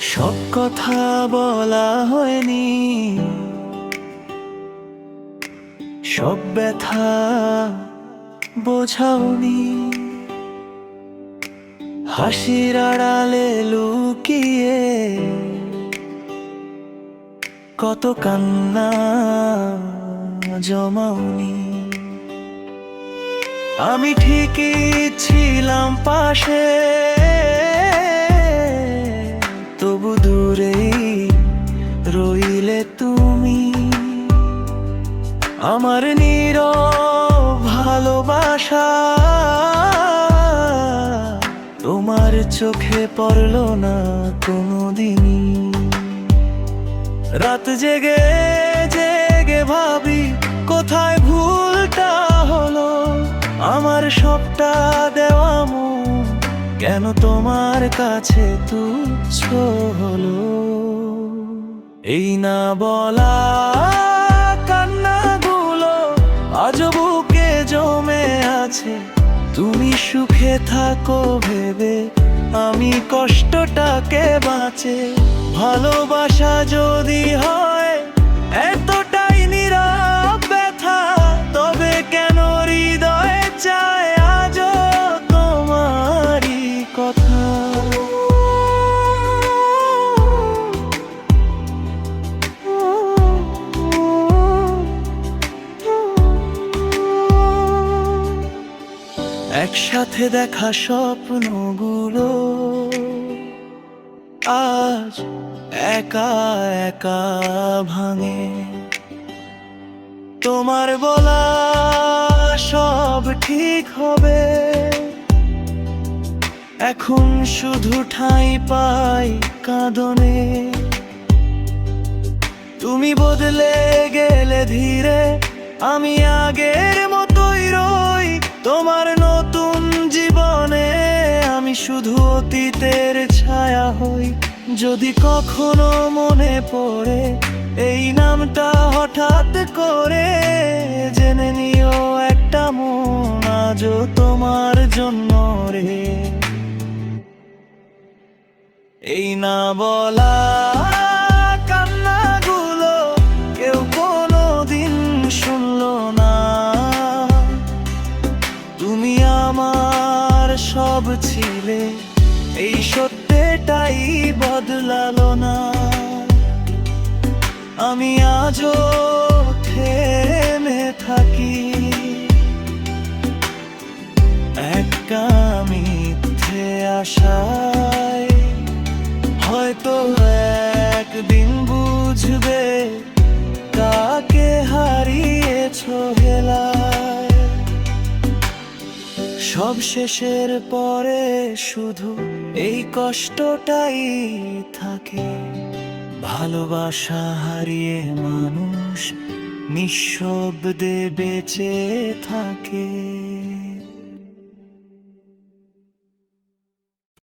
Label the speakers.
Speaker 1: সব কথা বলা হয়নি। সব ব্যথা বোঝাওনি। হাসির আড়ালে লুকিয়ে কত কান্না জমাওনি। আমি ঠিকই ছিলাম পাশে। আমার নীর ভালোবাসা তোমার চোখে পড়ল না কোনোদিনই। রাত জেগে জেগে ভাবি, কোথায় ভুলটা হলো? আমার সবটা দেওয়া মন কেন তোমার কাছে তুচ্ছ হলো? এই না বলা আছে। তুমি সুখে থাকো ভেবে আমি কষ্টটাকে বাঁচে। ভালোবাসা যদি হয় এতটাই একসাথে দেখা স্বপ্নগুলো। আজ একা একা ভাঙে। তোমার বলা সব ঠিক হবে। এখন শুধু ঠাঁই পাই কাঁদনে। তুমি বদলে গেলে ধীরে আমি আগের আমি শুধু অতীতের ছায়া হই। যদি কখনো মনে পড়ে, এই নামটা হঠাৎ করে জেনে নিও একটা মন আজও তোমার জন্য রে। এই না বলা কান্নাগুলো কেউ কোনো দিন শুনলো না। তুমি আমার সব ছিলে। এই সত্যেটাই বদলালো না। আমি আজও থেমে থাকি। একা মিথ্যে আশায় হয়তো একদিন বুঝবে কাকে হারিয়েছ। সব শেষের পরে শুধু এই কষ্টটাই থাকে। ভালোবাসা হারিয়ে মানুষ নিঃশব্দে বেঁচে থাকে।